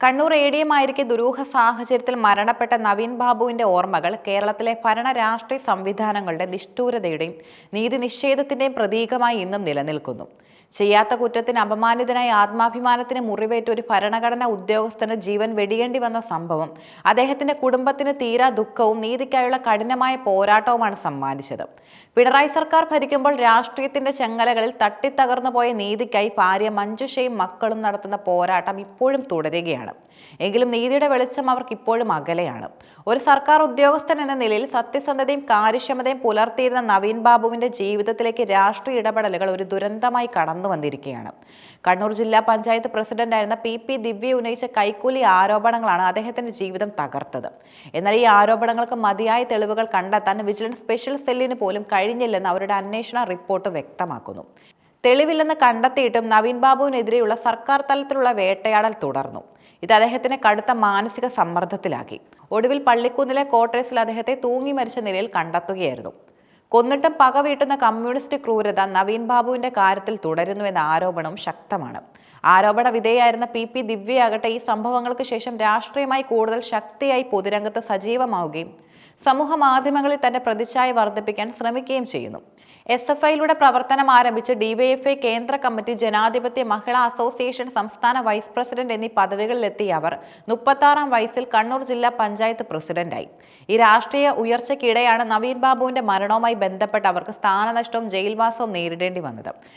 Kannur A D M ആയിരിക്കെ ദുരൂഹ സാഹചര്യത്തിൽ മരണപ്പെട്ട നവീൻ ബാബുവിന്റെ ഓർമ്മകൾ കേരളത്തിലെ ഭരണ രാഷ്ട്രീയ സംവിധാനങ്ങളുടെ നിഷ്ഠൂരതയുടെയും നീതി നിഷേധത്തിന്റെയും പ്രതീകമായി ഇന്നും നിലനിൽക്കുന്നു. ചെയ്യാത്ത കുറ്റത്തിന് അപമാനിതനായി ആത്മാഭിമാനത്തിന് മുറിവേറ്റ ഒരു ഭരണഘടനാ ഉദ്യോഗസ്ഥന് ജീവൻ വെടിയേണ്ടി വന്ന സംഭവം. അദ്ദേഹത്തിന്റെ കുടുംബത്തിന് തീരാ ദുഃഖവും നീതിക്കായുള്ള കഠിനമായ പോരാട്ടവുമാണ് സമ്മാനിച്ചത്. പിണറായി സർക്കാർ ഭരിക്കുമ്പോൾ രാഷ്ട്രീയത്തിന്റെ ചെങ്ങലകളിൽ തട്ടിത്തകർന്നു പോയ നീതിക്കായി ഭാര്യ മഞ്ജുഷയും മക്കളും നടത്തുന്ന പോരാട്ടം ഇപ്പോഴും തുടരുകയാണ്. എങ്കിലും നീതിയുടെ വെളിച്ചം അവർക്ക് ഇപ്പോഴും അകലെയാണ്. ഒരു സർക്കാർ ഉദ്യോഗസ്ഥൻ എന്ന നിലയിൽ സത്യസന്ധതയും കാര്യക്ഷമതയും പുലർത്തിയിരുന്ന നവീൻ ബാബുവിന്റെ ജീവിതത്തിലേക്ക് രാഷ്ട്രീയ ഇടപെടലുകൾ ഒരു ദുരന്തമായി കടന്നു വന്നിരിക്കുകയാണ്. കണ്ണൂർ ജില്ലാ പഞ്ചായത്ത് പ്രസിഡന്റായിരുന്ന പി പി ദിവ്യ ഉന്നയിച്ച കൈക്കൂലി ആരോപണങ്ങളാണ് അദ്ദേഹത്തിന്റെ ജീവിതം തകർത്തത്. എന്നാൽ ഈ ആരോപണങ്ങൾക്ക് മതിയായ തെളിവുകൾ കണ്ടെത്താൻ വിജിലൻസ് സ്പെഷ്യൽ സെല്ലിന് പോലും കഴിഞ്ഞില്ലെന്ന് അവരുടെ അന്വേഷണ റിപ്പോർട്ട് വ്യക്തമാക്കുന്നു. തെളിവില്ലെന്ന് കണ്ടെത്തിയിട്ടും നവീൻ ബാബുവിനെതിരെയുള്ള സർക്കാർ തലത്തിലുള്ള വേട്ടയാടൽ തുടർന്നു. ഇത് അദ്ദേഹത്തിനെ കടുത്ത മാനസിക സമ്മർദ്ദത്തിലാക്കി. ഒടുവിൽ പള്ളിക്കുന്നിലെ കോട്ടേഴ്സിൽ അദ്ദേഹത്തെ തൂങ്ങി മരിച്ച നിലയിൽ കണ്ടെത്തുകയായിരുന്നു. കൊന്നിട്ടും പക വീട്ടുന്ന കമ്മ്യൂണിസ്റ്റ് ക്രൂരത നവീൻ ബാബുവിന്റെ കാര്യത്തിൽ തുടരുന്നുവെന്ന ആരോപണവും ശക്തമാണ്. ആരോപണ വിധേയായിരുന്ന പി പി ദിവ്യയാകട്ടെ ഈ സംഭവങ്ങൾക്ക് ശേഷം രാഷ്ട്രീയമായി കൂടുതൽ ശക്തിയായി പൊതുരംഗത്ത് സജീവമാവുകയും സമൂഹ മാധ്യമങ്ങളിൽ തന്റെ പ്രതിച്ഛായ വർദ്ധിപ്പിക്കാൻ ശ്രമിക്കുകയും ചെയ്യുന്നു. എസ് എഫ് ഐയിലൂടെ പ്രവർത്തനം ആരംഭിച്ച് ഡിവൈഎഫ്ഐ കേന്ദ്ര കമ്മിറ്റി ജനാധിപത്യ മഹിളാ അസോസിയേഷൻ സംസ്ഥാന വൈസ് പ്രസിഡന്റ് എന്നീ പദവികളിലെത്തിയ അവർ മുപ്പത്താറാം വയസ്സിൽ കണ്ണൂർ ജില്ലാ പഞ്ചായത്ത് പ്രസിഡന്റായി. ഈ രാഷ്ട്രീയ ഉയർച്ചയ്ക്കിടെയാണ് നവീൻ ബാബുവിന്റെ മരണവുമായി ബന്ധപ്പെട്ട് അവർക്ക് സ്ഥാനനഷ്ടവും ജയിൽവാസവും നേരിടേണ്ടി വന്നത്.